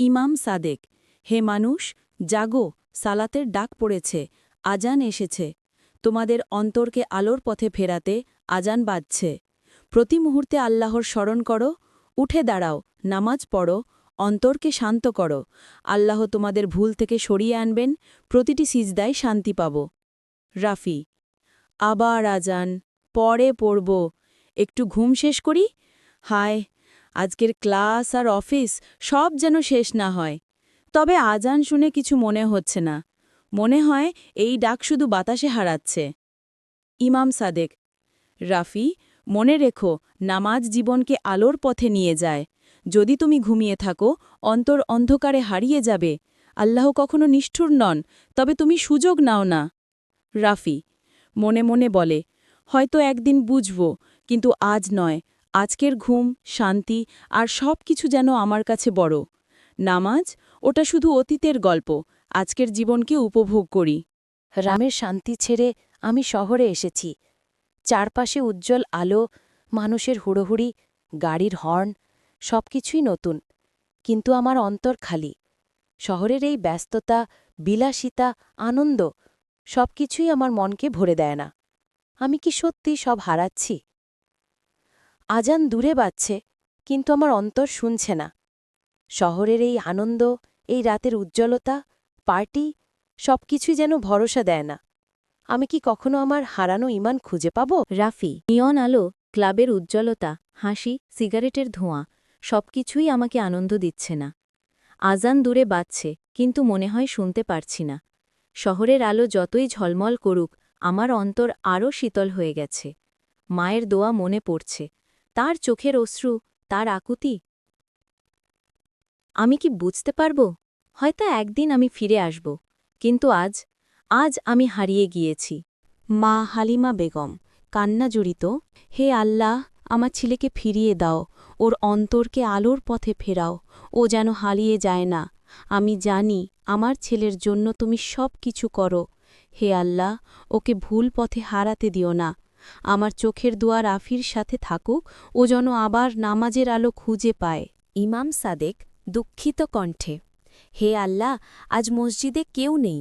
ইমাম সাদেক, হে মানুষ, জাগো, সালাতের ডাক পড়েছে, আজান এসেছে। তোমাদের অন্তরকে আলোর পথে ফেরাতে আজান বাজছে। প্রতি মুহূর্তে আল্লাহর স্মরণ করো, উঠে দাঁড়াও, নামাজ পড়ো, অন্তরকে শান্ত করো। আল্লাহ তোমাদের ভুল থেকে সরিয়ে আনবেন, প্রতিটি সিজদায় শান্তি পাব। রাফি, আবার আজান, পরে পড়ব। একটু ঘুম শেষ করি? হায় আজকের ক্লাস আর অফিস সব যেন শেষ না হয়। তবে আজান শুনে কিছু মনে হচ্ছে না। মনে হয় এই ডাক শুধু বাতাসে হারাচ্ছে। ইমাম সাদেক, রাফি, মনে রেখো, নামাজ জীবনকে আলোর পথে নিয়ে যায়। যদি তুমি ঘুমিয়ে থাকো, অন্তর অন্ধকারে হারিয়ে যাবে। আল্লাহ কখনো নিষ্ঠুর নন, তবে তুমি সুযোগ নাও না। রাফি, মনে মনে বলে, হয়তো একদিন বুঝব, কিন্তু আজ নয়। আজকের ঘুম, শান্তি আর সব কিছু যেন আমার কাছে বড়। নামাজ, ওটা শুধু অতীতের গল্প, আজকের জীবনকে উপভোগ করি। রামের শান্তি ছেড়ে আমি শহরে এসেছি। চারপাশে উজ্জ্বল আলো, মানুষের হুড়োহুড়ি, গাড়ির হর্ন, সবকিছুই নতুন, কিন্তু আমার অন্তর খালি। শহরের এই ব্যস্ততা, বিলাসিতা, আনন্দ, সবকিছুই আমার মনকে ভরে দেয় না। আমি কি সত্যি সব হারাচ্ছি? আজান দূরে বাজছে, কিন্তু আমার অন্তর শুনছে না। শহরের এই আনন্দ, এই রাতের উজ্জ্বলতা, পার্টি, সবকিছুই যেন ভরসা দেয় না। আমি কি কখনো আমার হারানো ইমান খুঁজে পাব? রাফি, নিয়ন আলো, ক্লাবের উজ্জ্বলতা, হাসি, সিগারেটের ধোঁয়া, সবকিছুই আমাকে আনন্দ দিচ্ছে না। আজান দূরে বাজছে, কিন্তু মনে হয় শুনতে পারছি না। শহরের আলো যতই ঝলমল করুক, আমার অন্তর আরও শীতল হয়ে গেছে। মায়ের দোয়া মনে পড়ছে। তার চোখের অশ্রু, তার আকুতি। আমি কি বুঝতে পারব? হয়তো একদিন আমি ফিরে আসব, কিন্তু আজ আজ আমি হারিয়ে গিয়েছি। মা হালিমা বেগম, কান্না জড়িত, হে আল্লাহ, আমার ছেলেকে ফিরিয়ে দাও, ওর অন্তরকে আলোর পথে ফেরাও, ও যেন হারিয়ে যায় না। আমি জানি, আমার ছেলের জন্য তুমি সব কিছু করো। হে আল্লাহ, ওকে ভুল পথে হারাতে দিও না। আমার চোখের দুয়ার আফির সাথে থাকুক, ও যেন আবার নামাজের আলো খুঁজে পায়। ইমাম সাদেক দুঃখিত কণ্ঠে, হে আল্লাহ, আজ মসজিদে কেউ নেই,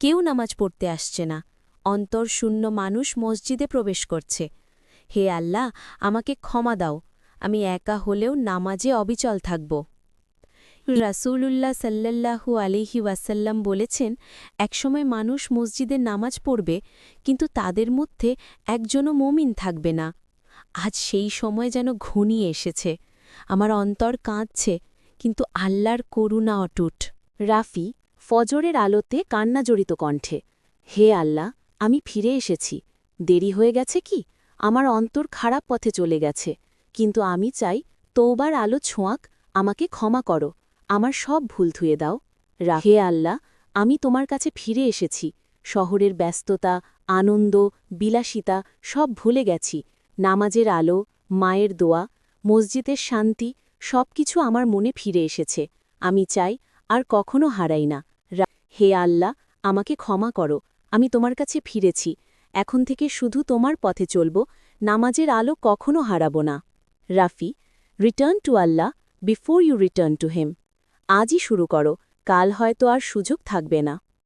কেউ নামাজ পড়তে আসছে না, অন্তর শূন্য মানুষ মসজিদে প্রবেশ করছে। হে আল্লাহ, আমাকে ক্ষমা দাও, আমি একা হলেও নামাজে অবিচল থাকব। রাসূলুল্লাহ সাল্লাল্লাহু আলিহি ওয়াসাল্লাম বলেছেন, একসময় মানুষ মসজিদে নামাজ পড়বে, কিন্তু তাদের মধ্যে একজনও মমিন থাকবে না। আজ সেই সময় যেন ঘনিয়ে এসেছে। আমার অন্তর কাঁদছে, কিন্তু আল্লাহর করুণা অটুট। রাফি, ফজরের আলোতে কান্না জড়িত কণ্ঠে, হে আল্লাহ, আমি ফিরে এসেছি। দেরি হয়ে গেছে কি? আমার অন্তর খারাপ পথে চলে গেছে। কিন্তু আমি চাই তৌবার আলো ছোঁয়াক, আমাকে ক্ষমা করো। আমার সব ভুল ধুয়ে দাও। রা হে আল্লাহ, আমি তোমার কাছে ফিরে এসেছি। শহরের ব্যস্ততা, আনন্দ, বিলাসিতা সব ভুলে গেছি। নামাজের আলো, মায়ের দোয়া, মসজিদের শান্তি সবকিছু আমার মনে ফিরে এসেছে। আমি চাই আর কখনো হারাই না। হে আল্লাহ, আমাকে ক্ষমা করো। আমি তোমার কাছে ফিরেছি। এখন থেকে শুধু তোমার পথে চলব। নামাজের আলো কখনো হারাবো না। Rafi return to Allah before you return to him আজই শুরু করো কাল হয়তো আর সুযোগ থাকবে না।